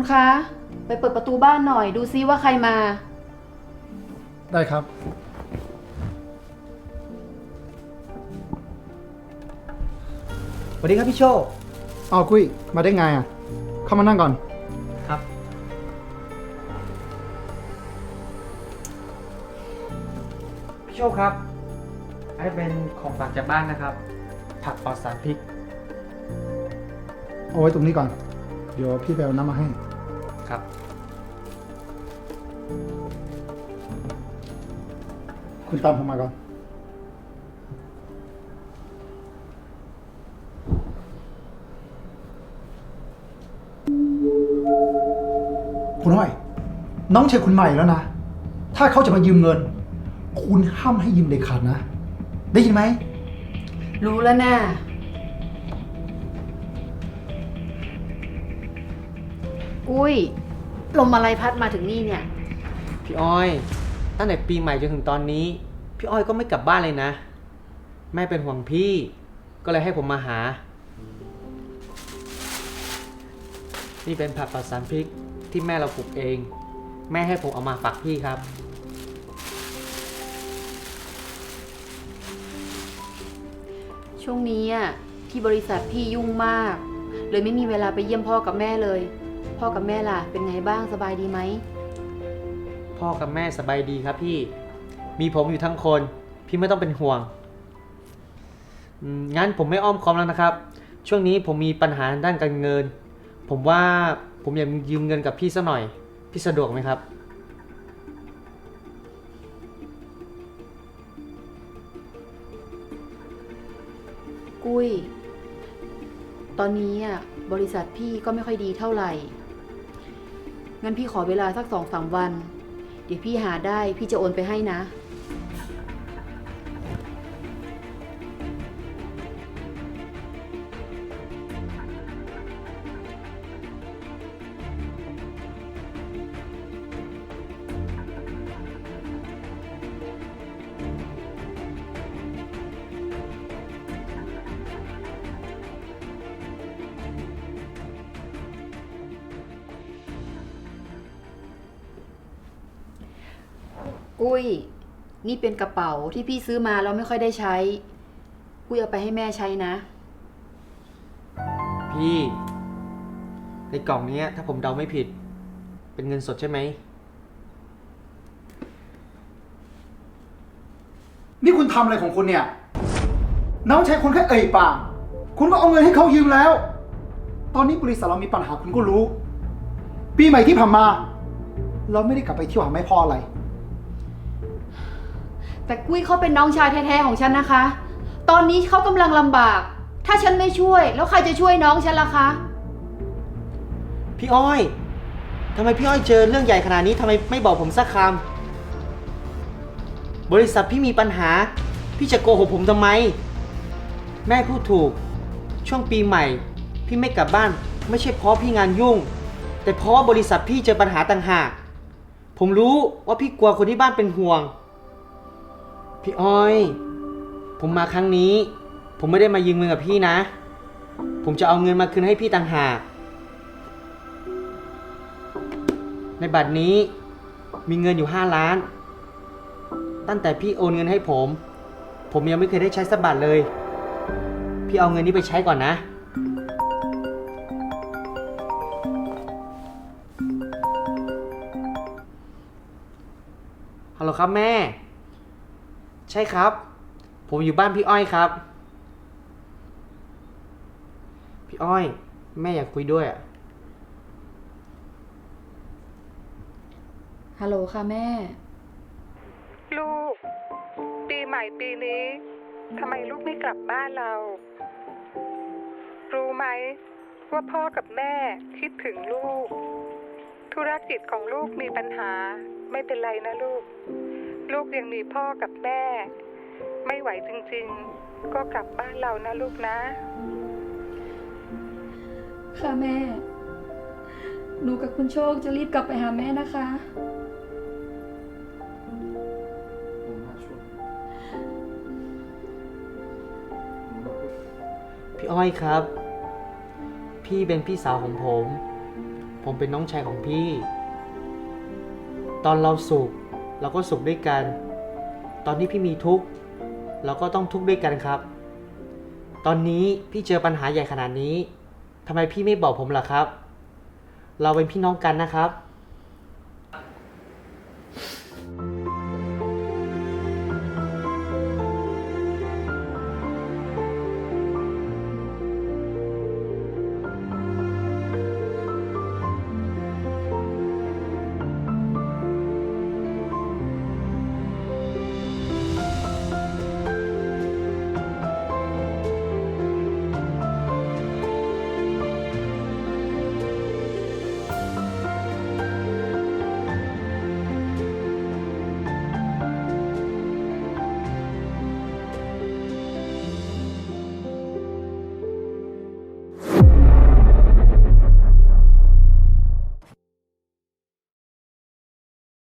คุณคะ ไปเปิดประตูบ้านหน่อย ดูซิว่าใครมา ได้ครับ สวัสดีครับพี่โชค เอากุ้ยมาได้ไงอะ เข้ามานั่งก่อน ครับ พี่โชคครับ อันนี้เป็นของฝากจากบ้านนะครับ ผักปลอดสารพิษ เอาไว้ตรงนี้ก่อน เดี๋ยวพี่ไปเอาน้ำมาให้ ครับ คุณตามผมมาก่อน คุณห้อย น้องชายคุณใหม่แล้วนะ ถ้าเขาจะมายืมเงิน คุณห้ามให้ยืมเด็ดขาดนะ ได้ยินไหม รู้แล้วนะ่ะอุ้ย ลมอะไรพัดมาถึงนี่เนี่ย พี่อ้อย ตั้งแต่ปีใหม่จนถึงตอนนี้ พี่อ้อยก็ไม่กลับบ้านเลยนะ แม่เป็นห่วงพี่ ก็เลยให้ผมมาหา นี่เป็นผักปลอดสารพิษที่แม่เราปลูกเอง แม่ให้ผมเอามาฝากพี่ครับ ช่วงนี้อะที่บริษัทพี่ยุ่งมาก เลยไม่มีเวลาไปเยี่ยมพ่อกับแม่เลย พ่อกับแม่ล่ะ เป็นไงบ้างสบายดีไหม พ่อกับแม่สบายดีครับพี่ มีผมอยู่ทั้งคน พี่ไม่ต้องเป็นห่วงอืมงั้นผมไม่อ้อมค้อมแล้วนะครับ ช่วงนี้ผมมีปัญหาด้านการเงิน ผมว่าผมอยากยืมเงินกับพี่สักหน่อย พี่สะดวกไหมครับ กุ้ย ตอนนี้อะบริษัทพี่ก็ไม่ค่อยดีเท่าไหร่ งั้นพี่ขอเวลาสักสองสามวัน เดี๋ยวพี่หาได้พี่จะโอนไปให้นะ กุ้ย นี่เป็นกระเป๋าที่พี่ซื้อมาแล้วไม่ค่อยได้ใช้ กุ้ยเอาไปให้แม่ใช้นะ พี่ ในกล่องเนี้ย ถ้าผมเดาไม่ผิด เป็นเงินสดใช่ไหม นี่คุณทำอะไรของคุณเนี่ย น้องชายคุณแค่เอ่ยปาก คุณก็เอาเงินให้เขายืมแล้ว ตอนนี้บริษัทเรามีปัญหาคุณก็รู้ ปีใหม่ที่ผ่านมา เราไม่ได้กลับไปเที่ยวหาแม่พ่ออะไร แต่กุ้ยเขาเป็นน้องชายแท้ๆของฉันนะคะ ตอนนี้เขากำลังลำบาก ถ้าฉันไม่ช่วย แล้วใครจะช่วยน้องฉันล่ะคะ พี่อ้อยทำไมพี่อ้อยเจอเรื่องใหญ่ขนาดนี้ทำไมไม่บอกผมสักคำบริษัทพี่มีปัญหา พี่จะโกหกผมทำไม แม่พูดถูก ช่วงปีใหม่ พี่ไม่กลับบ้าน ไม่ใช่เพราะพี่งานยุ่ง แต่เพราะว่าบริษัทพี่เจอปัญหาต่างหาก ผมรู้ว่าพี่กลัวคนที่บ้านเป็นห่วง พี่อ้อย ผมมาครั้งนี้ ผมไม่ได้มายืมเงินกับพี่นะ ผมจะเอาเงินมาคืนให้พี่ต่างหาก ในบัตรนี้มีเงินอยู่5ล้าน ตั้งแต่พี่โอนเงินให้ผม ผมยังไม่เคยได้ใช้สักบาทเลย พี่เอาเงินนี้ไปใช้ก่อนนะฮัลโหลครับแม่ ใช่ครับ ผมอยู่บ้านพี่อ้อยครับ พี่อ้อย แม่อยากคุยด้วยอะฮัลโหลค่ะแม่ ลูก ปีใหม่ปีนี้ทำไมลูกไม่กลับบ้านเรา รู้ไหม ว่าพ่อกับแม่คิดถึงลูก ธุรกิจของลูกมีปัญหาไม่เป็นไรนะลูก ลูกยังมีพ่อกับแม่ ไม่ไหวจริงๆ ก็กลับบ้านเรานะลูกนะ ค่ะแม่ หนูกับคุณโชคจะรีบกลับไปหาแม่นะคะ พี่อ้อยครับ พี่เป็นพี่สาวของผม ผมผมเป็นน้องชายของพี่ ตอนเราสุข เราก็สุขด้วยกัน ตอนที่พี่มีทุกข์เราก็ต้องทุกข์ด้วยกันครับ ตอนนี้พี่เจอปัญหาใหญ่ขนาดนี้ทำไมพี่ไม่บอกผมล่ะครับ เราเป็นพี่น้องกันนะครับ